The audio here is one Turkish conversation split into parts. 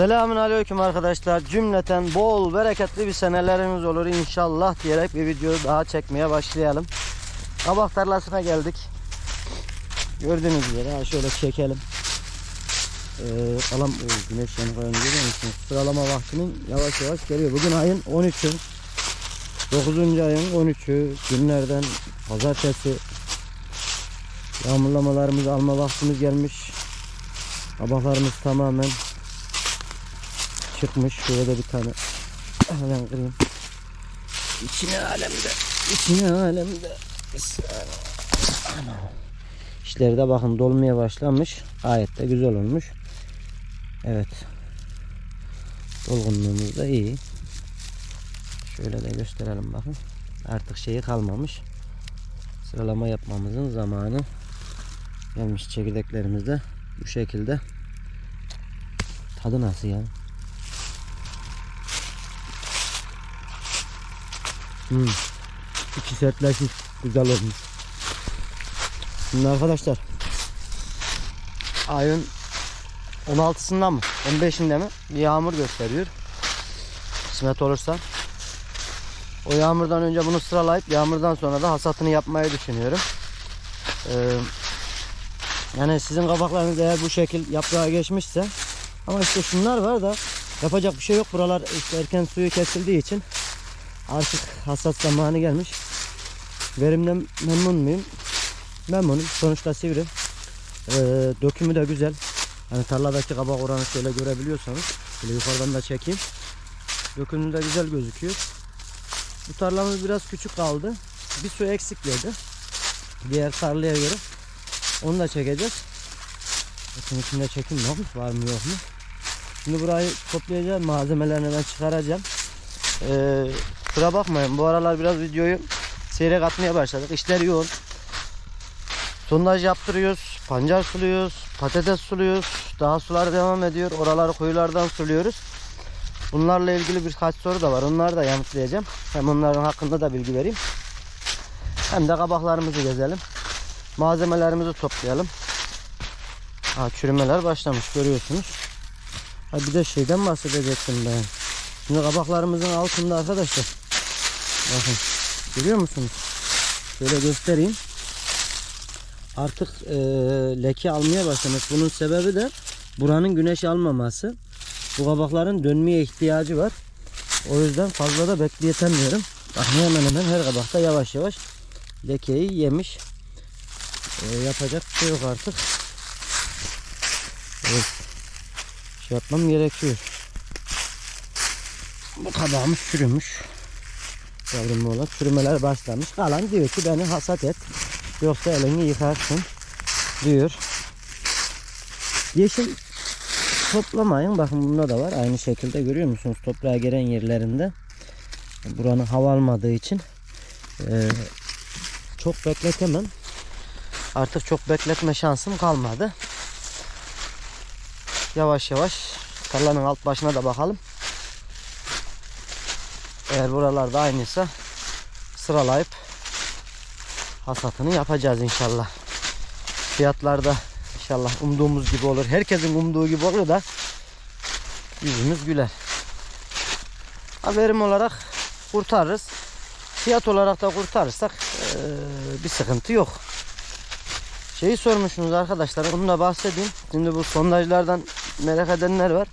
Selamun aleyküm arkadaşlar. Cümleten bol bereketli bir seneleriniz olur inşallah diyerek bir video daha çekmeye başlayalım. Kabak tarlasına geldik. Gördüğünüz üzere ha şöyle çekelim. Ee, alam o güneş yanıklarını görüyor musunuz? Sıralama vaktinin yavaş yavaş geliyor. Bugün ayın 13'ü. 9. ayın 13'ü günlerden pazartesi yağmurlamalarımızı alma vaktimiz gelmiş. Kabaklarımız tamamen çıkmış. Şöyle de bir tane hemen kırayım. İçine alemde. İçine alemde. İşleri de bakın dolmaya başlamış. Gayet de güzel olmuş. Evet. Dolgunluğumuz da iyi. Şöyle de gösterelim bakın. Artık şeyi kalmamış. Sıralama yapmamızın zamanı gelmiş. Çekirdeklerimiz de bu şekilde. Tadı nasıl yani? Hmm. İçi sertleşmiş. Güzel olmuş. Şimdi arkadaşlar ayın 16'sında mı 15'inde mi bir yağmur gösteriyor. Kısmet olursa. O yağmurdan önce bunu sıralayıp yağmurdan sonra da hasatını yapmayı düşünüyorum. Ee, yani sizin kabaklarınız eğer bu şekil yaprağa geçmişse ama işte şunlar var da yapacak bir şey yok. Buralar işte erken suyu kesildiği için artık hasat zamanı gelmiş. Verimden memnun muyum? Memnunum. Sonuçta sivri. Ee, dökümü de güzel. Hani tarladaki kabak oranı şöyle görebiliyorsanız. Şöyle yukarıdan da çekeyim. Dökümü de güzel gözüküyor. Bu tarlamız biraz küçük kaldı. Bir su eksik verdi. Diğer tarlaya göre. Onu da çekeceğiz. Bakın içinde çekim yok mu? Var mı yok mu? Şimdi burayı toplayacağım. Malzemelerini ben çıkaracağım. Ee, kusura bakmayın. Bu aralar biraz videoyu seyrek atmaya başladık. İşler yoğun. Sondaj yaptırıyoruz. Pancar suluyoruz. Patates suluyoruz. Daha sular devam ediyor. Oraları kuyulardan suluyoruz. Bunlarla ilgili birkaç soru da var. Onları da yanıtlayacağım. Hem onların hakkında da bilgi vereyim. Hem de kabaklarımızı gezelim. Malzemelerimizi toplayalım. Ha, çürümeler başlamış görüyorsunuz. Ha, bir de şeyden bahsedecektim ben. Şimdi kabaklarımızın altında arkadaşlar. Bakın. Görüyor musunuz? Şöyle göstereyim. Artık e, leke almaya başlamış. Bunun sebebi de buranın güneş almaması. Bu kabakların dönmeye ihtiyacı var. O yüzden fazla da bekleyemiyorum. Bakın hemen hemen her kabakta yavaş yavaş lekeyi yemiş. E, yapacak bir şey yok artık. Evet. Şey yapmam gerekiyor. Bu kabağımız çürümüş. Yavrum oğlan çürümeler başlamış. Kalan diyor ki beni hasat et. Yoksa elini yıkarsın diyor. Yeşil toplamayın. Bakın bunda da var. Aynı şekilde görüyor musunuz? Toprağa giren yerlerinde. Buranın hava almadığı için eee, çok bekletemem. Artık çok bekletme şansım kalmadı. Yavaş yavaş tarlanın alt başına da bakalım. Eğer buralarda aynıysa sıralayıp hasatını yapacağız inşallah. Fiyatlar da inşallah umduğumuz gibi olur. Herkesin umduğu gibi olur da yüzümüz güler. Ha, Verim olarak kurtarırız. Fiyat olarak da kurtarırsak eee, bir sıkıntı yok. Şeyi sormuşsunuz arkadaşlar. Onu da bahsedeyim. Şimdi bu sondajlardan merak edenler var.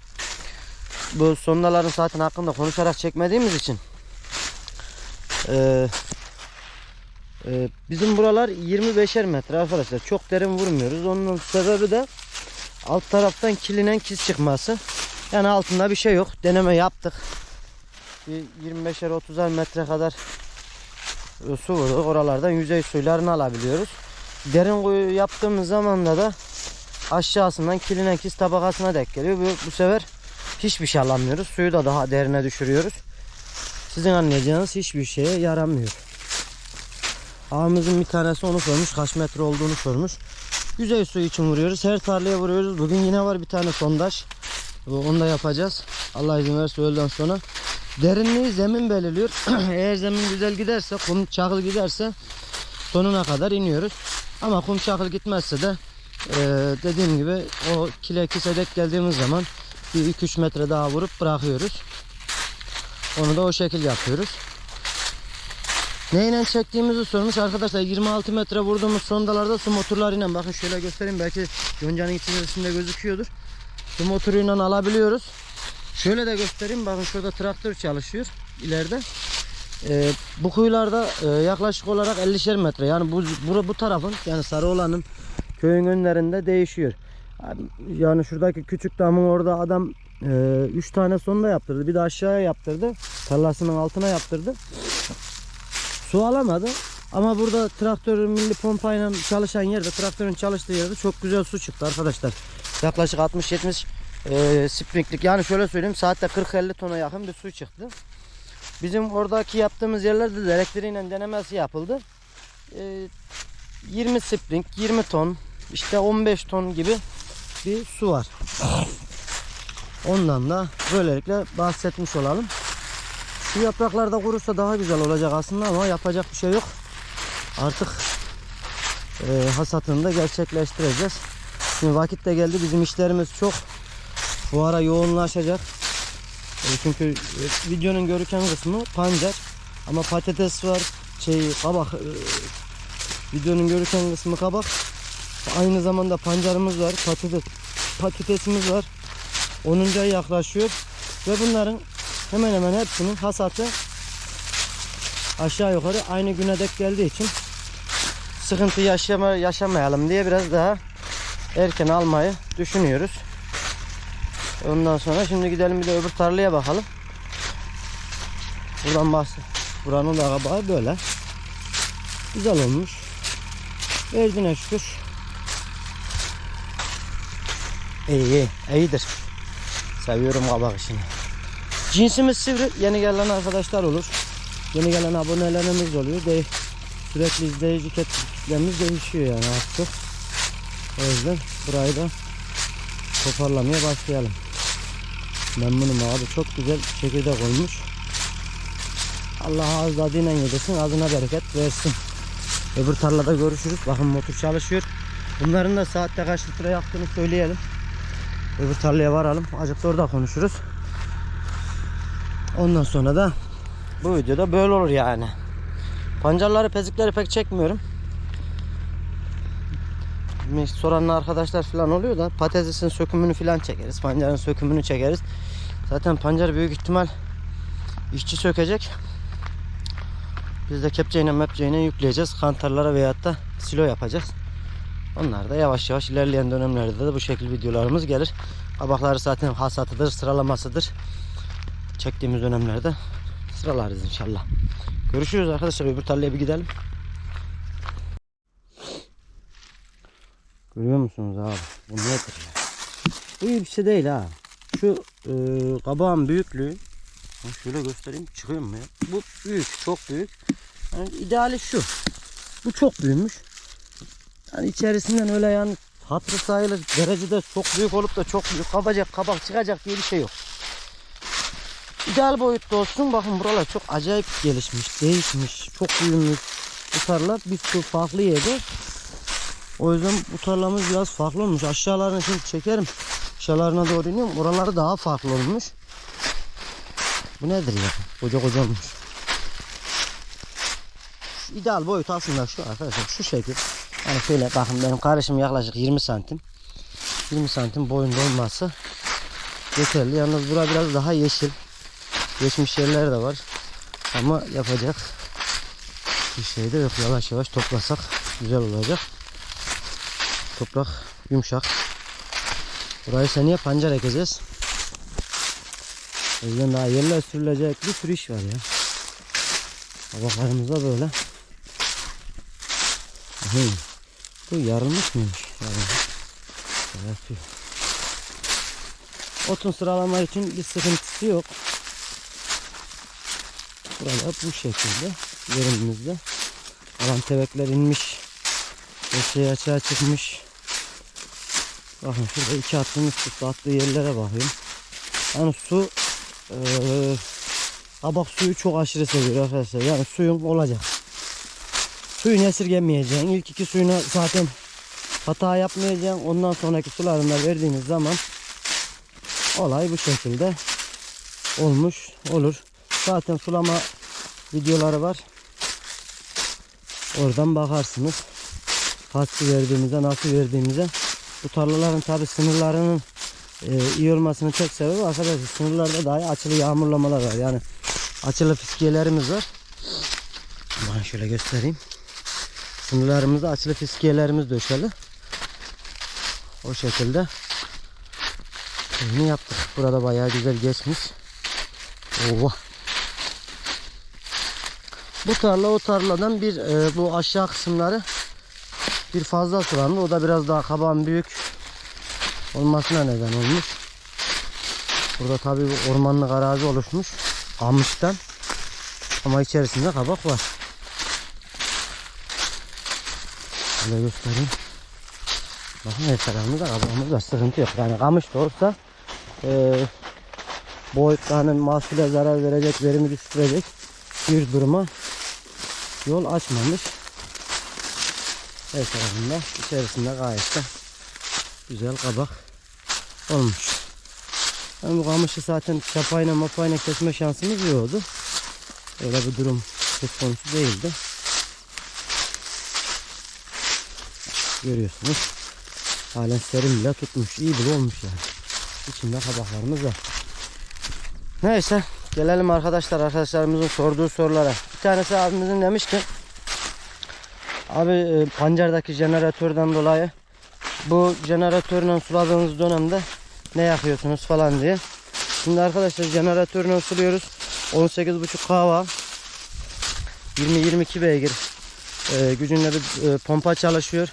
Bu sondaların zaten hakkında konuşarak çekmediğimiz için eee, eee, bizim buralar 25'er metre arkadaşlar. Çok derin vurmuyoruz. Onun sebebi de alt taraftan kilinen kis çıkması. Yani altında bir şey yok. Deneme yaptık. Bir 25'er 30'er metre kadar e, su vurduk. Oralardan yüzey suylarını alabiliyoruz. Derin kuyu yaptığımız zaman da da aşağısından kilinen kis tabakasına denk geliyor. Bu, bu sefer hiçbir şey alamıyoruz. Suyu da daha derine düşürüyoruz. Sizin anlayacağınız hiçbir şeye yaramıyor. Ağamızın bir tanesi onu sormuş. Kaç metre olduğunu sormuş. Yüzey suyu için vuruyoruz. Her tarlaya vuruyoruz. Bugün yine var bir tane sondaj. Onu da yapacağız. Allah izin verirse öğleden sonra. Derinliği zemin belirliyor. Eğer zemin güzel giderse, kum çakıl giderse sonuna kadar iniyoruz. Ama kum çakıl gitmezse de eee, dediğim gibi o kile kise dek geldiğimiz zaman Bir 2-3 metre daha vurup bırakıyoruz. Onu da o şekil yapıyoruz. Neyle çektiğimizi sormuş arkadaşlar 26 metre vurduğumuz sondalarda su motorlarıyla bakın şöyle göstereyim belki yoncanın içerisinde gözüküyordur. Su motoruyla alabiliyoruz. Şöyle de göstereyim bakın şurada traktör çalışıyor ileride. Ee, bu kuyularda e, yaklaşık olarak 50'şer metre yani bu, bu, bu tarafın yani Sarıoğlan'ın köyün önlerinde değişiyor. Yani şuradaki küçük damın orada adam 3 tane sonda yaptırdı bir de aşağıya yaptırdı tarlasının altına yaptırdı. Su alamadı. Ama burada traktörün milli pompayla çalışan yerde, traktörün çalıştığı yerde çok güzel su çıktı arkadaşlar. Yaklaşık 60-70 e, springlik yani şöyle söyleyeyim saatte 40-50 tona yakın bir su çıktı. Bizim oradaki yaptığımız yerlerde de elektriğiyle denemesi yapıldı. E, 20 spring, 20 ton, işte 15 ton gibi bir su var. Ondan da böylelikle bahsetmiş olalım. Şu yapraklar da kurursa daha güzel olacak aslında ama yapacak bir şey yok. Artık e, hasatını da gerçekleştireceğiz. Şimdi vakit de geldi. Bizim işlerimiz çok. Bu ara yoğunlaşacak. E, çünkü e, videonun görüken kısmı pancar. Ama patates var. Şey kabak. e, videonun görüken kısmı kabak. Aynı zamanda pancarımız var. Patates, patatesimiz var. 10. ay yaklaşıyor. Ve bunların hemen hemen hepsinin hasatı aşağı yukarı aynı güne dek geldiği için sıkıntı yaşama, yaşamayalım diye biraz daha erken almayı düşünüyoruz. Ondan sonra şimdi gidelim bir de öbür tarlaya bakalım. Buradan bahset. Buranın da kabağı böyle. Güzel olmuş. Verdiğine şükür. İyi iyi. iyidir. Seviyorum kabak işini. Cinsimiz sivri. Yeni gelen arkadaşlar olur. Yeni gelen abonelerimiz oluyor. De sürekli izleyici kitlemiz değişiyor yani artık. O yüzden burayı da toparlamaya başlayalım. Memnunum abi. Çok güzel çekirdek olmuş. Allah ağız tadıyla yedirsin. Ağzına bereket versin. Öbür tarlada görüşürüz. Bakın motor çalışıyor. Bunların da saatte kaç litre yaptığını söyleyelim. Öbür tarlaya varalım. Azıcık da orada konuşuruz. Ondan sonra da bu videoda böyle olur yani. Pancarları, pezikleri pek çekmiyorum. Soran arkadaşlar falan oluyor da patatesin sökümünü falan çekeriz. Pancarın sökümünü çekeriz. Zaten pancar büyük ihtimal işçi sökecek. Biz de kepçeyle mepçeyle yükleyeceğiz. Kantarlara veyahut da silo yapacağız. Onlar da yavaş yavaş ilerleyen dönemlerde de bu şekilde videolarımız gelir. Kabakları zaten hasatıdır, sıralamasıdır. Çektiğimiz dönemlerde sıralarız inşallah. Görüşürüz arkadaşlar. Öbür tarlaya bir gidelim. Görüyor musunuz abi? Bu nedir ya? Bu iyi bir şey değil ha. Şu e, kabağın büyüklüğü şöyle göstereyim. Çıkıyor mu ya? Bu büyük. Çok büyük. Yani ideali şu. Bu çok büyümüş. Yani içerisinden öyle yani hatırı sayılır derecede çok büyük olup da çok büyük kabacak kabak çıkacak diye bir şey yok. İdeal boyutta olsun. Bakın buralar çok acayip gelişmiş, değişmiş, çok büyümüş. Bu tarla bir sürü farklı yerde. O yüzden bu tarlamız biraz farklı olmuş. Aşağılarını şimdi çekerim. Aşağılarına doğru iniyorum. Oraları daha farklı olmuş. Bu nedir ya? Koca koca olmuş. İdeal boyut aslında şu arkadaşlar şu şekil. Yani şöyle bakın benim kardeşim yaklaşık 20 santim. 20 santim boyunda olması yeterli. Yalnız bura biraz daha yeşil. Geçmiş yerler de var. Ama yapacak bir şey de yok. Yavaş yavaş toplasak güzel olacak. Toprak yumuşak. Burayı seneye pancar ekeceğiz. O yüzden daha yerler sürülecek bir sürü iş var ya. Kabaklarımız da böyle. Hı. Bu yarılmış mıymış? Yarılmış. Böyle yapıyor. Otun sıralama için bir sıkıntısı yok. Burada bu şekilde yerimizde. Alan tevekler inmiş. Eşeği açığa çıkmış. Bakın şurada iki attığım üst üste attığı yerlere bakıyorum. Yani su eee kabak suyu çok aşırı seviyor arkadaşlar. Yani suyun olacak. Suyunu esirgemeyeceksin. İlk iki suyuna zaten hata yapmayacaksın. Ondan sonraki sularını da verdiğiniz zaman olay bu şekilde olmuş olur. Zaten sulama videoları var. Oradan bakarsınız. Kaç su verdiğimize, nasıl verdiğimize. Bu tarlaların tabi sınırlarının e, iyi olmasının tek sebebi arkadaşlar sınırlarda dahi açılı yağmurlamalar var. Yani açılı fiskiyelerimiz var. Ben şöyle göstereyim. Sınırlarımızda açılı fiskiyelerimiz döşeli. O şekilde bunu yaptık. Burada bayağı güzel geçmiş. Ova. Bu tarla o tarladan bir e, bu aşağı kısımları bir fazla sulandı. O da biraz daha kaban büyük olmasına neden olmuş. Burada tabi ormanlık arazi oluşmuş. Kamıştan. Ama içerisinde kabak var. Şöyle göstereyim. Bakın her tarafımızda kabağımız var. Sıkıntı yok. Yani kamış da olsa e, boyutlarının mahsule zarar verecek, verimi düşürecek bir duruma yol açmamış. Her tarafında içerisinde gayet de güzel kabak olmuş. Yani bu kamışı zaten çapayla mapayla kesme şansımız yoktu. Öyle bir durum söz konusu değildi. Görüyorsunuz. Halen serin bile tutmuş. iyi bile olmuş yani. İçinde kabaklarımız var. Neyse gelelim arkadaşlar arkadaşlarımızın sorduğu sorulara. Bir tanesi abimizin demiş ki Abi e, pancardaki jeneratörden dolayı bu jeneratörle suladığınız dönemde ne yakıyorsunuz falan diye. Şimdi arkadaşlar jeneratörle suluyoruz. 18.5 kava 20-22 beygir e, gücünde bir e, pompa çalışıyor.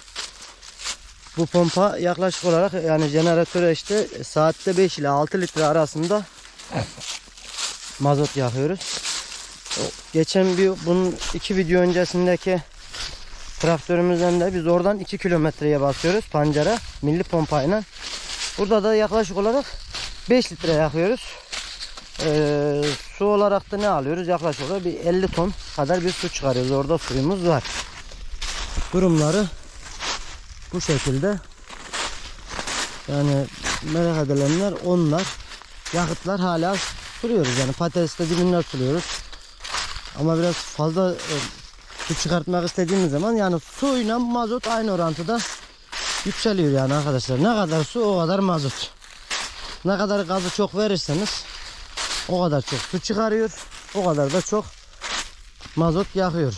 Bu pompa yaklaşık olarak yani jeneratöre işte saatte 5 ile 6 litre arasında mazot yakıyoruz. Geçen bir bunun iki video öncesindeki traktörümüzden de biz oradan 2 kilometreye basıyoruz pancara milli pompayla. Burada da yaklaşık olarak 5 litre yakıyoruz. Ee, su olarak da ne alıyoruz? Yaklaşık olarak bir 50 ton kadar bir su çıkarıyoruz. Orada suyumuz var. Durumları bu şekilde. Yani merak edilenler onlar. Yakıtlar hala suluyoruz. Yani patateste dibinden suluyoruz. Ama biraz fazla e, su çıkartmak istediğimiz zaman yani suyla mazot aynı orantıda yükseliyor yani arkadaşlar. Ne kadar su o kadar mazot. Ne kadar gazı çok verirseniz o kadar çok su çıkarıyor. O kadar da çok mazot yakıyor.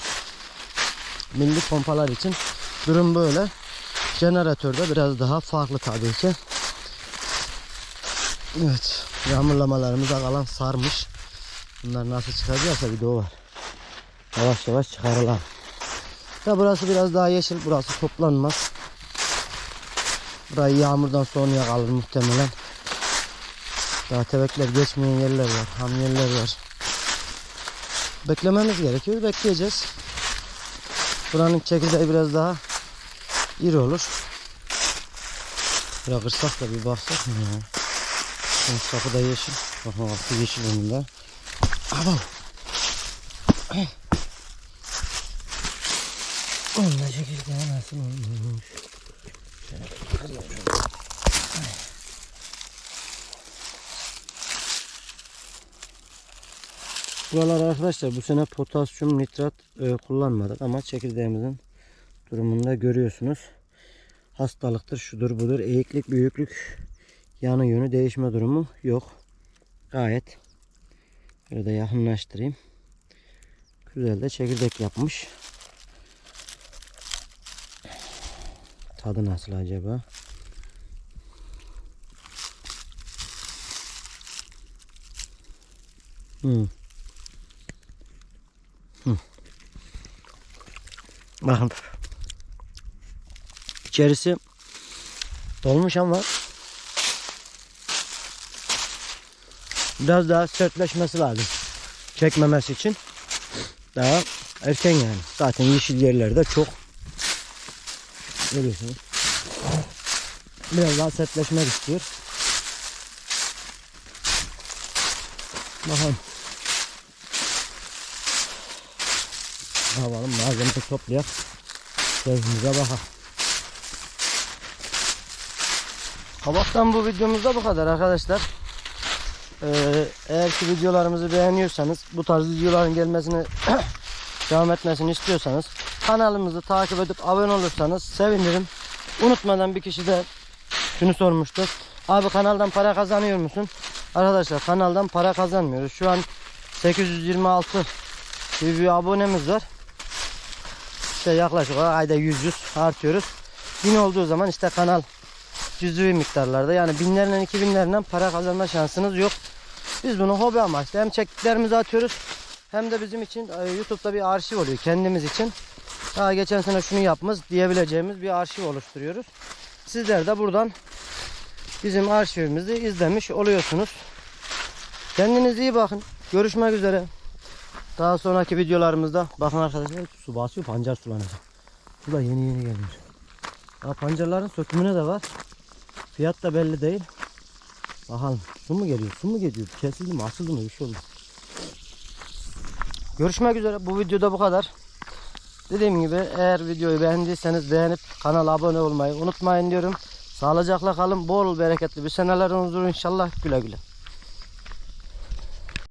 Milli pompalar için durum böyle. Jeneratörde biraz daha farklı tabii ki. Evet. Yağmurlamalarımız kalan sarmış. Bunlar nasıl çıkacaksa bir de var. Yavaş yavaş çıkarılar. Ya burası biraz daha yeşil. Burası toplanmaz. Burayı yağmurdan sonra kalır muhtemelen. Daha tebekler geçmeyen yerler var. Ham yerler var. Beklememiz gerekiyor. Bekleyeceğiz. Buranın çekirdeği biraz daha iri olur. Bırakırsak da bir baksak mı ya? Şimdi sapı da yeşil. Bakın altı yeşil onun da. Abo. Onunla çekirdeği nasıl olmuş? Buralar arkadaşlar bu sene potasyum nitrat e, kullanmadık ama çekirdeğimizin durumunda görüyorsunuz. Hastalıktır, şudur budur, eğiklik, büyüklük, yanı yönü değişme durumu yok. Gayet böyle de yakınlaştırayım. Güzel de çekirdek yapmış. Tadı nasıl acaba? Hmm. Bakın. İçerisi dolmuş ama biraz daha sertleşmesi lazım. Çekmemesi için daha erken yani. Zaten yeşil yerlerde çok görüyorsunuz. Biraz daha sertleşmek istiyor. Bakalım. Ne yapalım malzemeyi toplayak. Keyfimize bakalım. Kabaktan bu videomuzda bu kadar arkadaşlar. Ee, eğer ki videolarımızı beğeniyorsanız bu tarz videoların gelmesini devam etmesini istiyorsanız kanalımızı takip edip abone olursanız sevinirim. Unutmadan bir kişi de şunu sormuştu. Abi kanaldan para kazanıyor musun? Arkadaşlar kanaldan para kazanmıyoruz. Şu an 826 gibi bir abonemiz var. İşte yaklaşık ayda 100 100 artıyoruz. 1000 olduğu zaman işte kanal cüz'i miktarlarda yani binlerden iki binlerden para kazanma şansınız yok. Biz bunu hobi amaçlı hem çektiklerimizi atıyoruz hem de bizim için e, YouTube'da bir arşiv oluyor kendimiz için. Daha geçen sene şunu yapmış diyebileceğimiz bir arşiv oluşturuyoruz. Sizler de buradan bizim arşivimizi izlemiş oluyorsunuz. Kendinize iyi bakın. Görüşmek üzere. Daha sonraki videolarımızda bakın arkadaşlar su basıyor pancar sulanacak. Bu da yeni yeni geliyor. Daha pancarların sökümüne de var. Fiyat da belli değil. Bakalım su mu geliyor su mu geliyor kesildi mi asıldı mı bir şey oldu. Görüşmek üzere bu videoda bu kadar. Dediğim gibi eğer videoyu beğendiyseniz beğenip kanala abone olmayı unutmayın diyorum. Sağlıcakla kalın bol bereketli bir seneler huzuru inşallah güle güle.